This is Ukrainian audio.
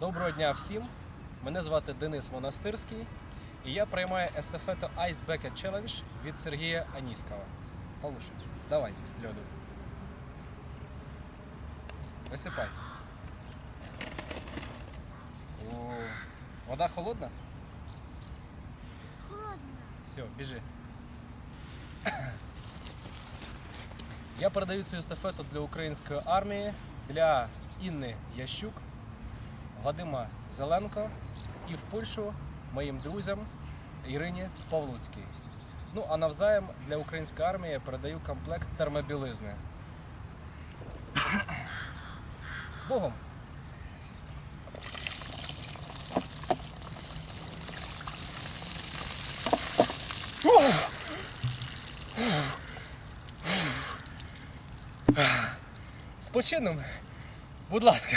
Доброго дня всім! Мене звати Денис Монастирський і я приймаю естафету Ice Bucket Challenge від Сергія Аніськова. Павлуша, давай льоду. Висипай. О, вода холодна? Холодно. Все, біжи. Я передаю цю естафету для української армії, для Інни Ящук, Вадима Зеленко і в Польщу моїм друзям Ірині Павлуцькій. Ну а навзаєм для української армії я передаю комплект термобілизни. З Богом! З будь ласка.